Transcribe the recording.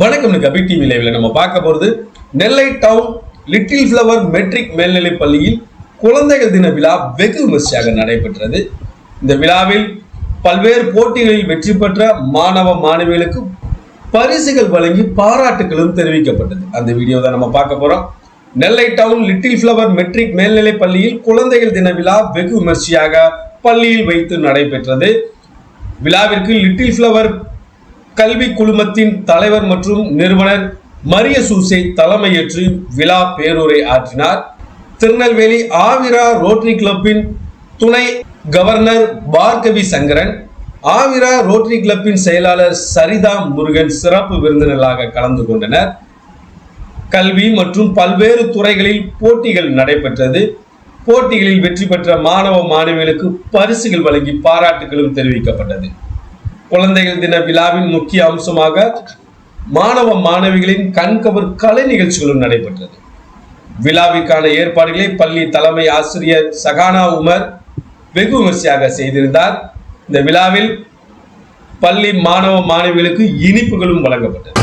வணக்கம் கபி டிவி லைவ்ல நம்ம பார்க்க போறது Nellai town little flower matric மேல்நிலைப் பள்ளியில் குழந்தைகள் தின விழா வெகு விமர்சையாக நடைபெற்றது. இந்த விழாவில் பல்வேறு போட்டிகளில் வெற்றி பெற்ற மாணவ மாணவிகளுக்கு பரிசுகள் வழங்கி பாராட்டுகளும் தெரிவிக்கப்பட்டது. அந்த வீடியோ தான் நம்ம பார்க்க போறோம். Nellai town little flower matric மேல்நிலைப் பள்ளியில் குழந்தைகள் தின விழா வெகு விமர்சையாக பள்ளியில் வைத்து நடைபெற்றது. விழாவிற்கு லிட்டில் ஃப்ளவர் கல்வி குழுமத்தின் தலைவர் மற்றும் நிறுவனர் மரிய சூசை தலைமையேற்று விழா பேருரை ஆற்றினார். திருநெல்வேலி ஆவிரா ரோட்டரி கிளப்பின் துணை கவர்னர் பார்கவி சங்கரன் ஆவிரா ரோட்டரி கிளப்பின் செயலாளர் சரிதா முருகன் சிறப்பு விருந்தினர்களாக கலந்து கொண்டனர். கல்வி மற்றும் பல்வேறு துறைகளில் போட்டிகள் நடைபெற்றது. போட்டிகளில் வெற்றி பெற்ற மாணவ மாணவிகளுக்கு பரிசுகள் வழங்கி பாராட்டுகளும் தெரிவிக்கப்பட்டது. குழந்தைகள் தின விழாவின் முக்கிய அம்சமாக மாணவ மாணவிகளின் கண்கவர் கலை நிகழ்ச்சிகளும் நடைபெற்றது. விழாவிற்கான ஏற்பாடுகளை பள்ளி தலைமை ஆசிரியர் சகானா உமர் வெகு விமர்சையாக செய்திருந்தார். இந்த விழாவில் பள்ளி மாணவ மாணவிகளுக்கு இனிப்புகளும் வழங்கப்பட்டது.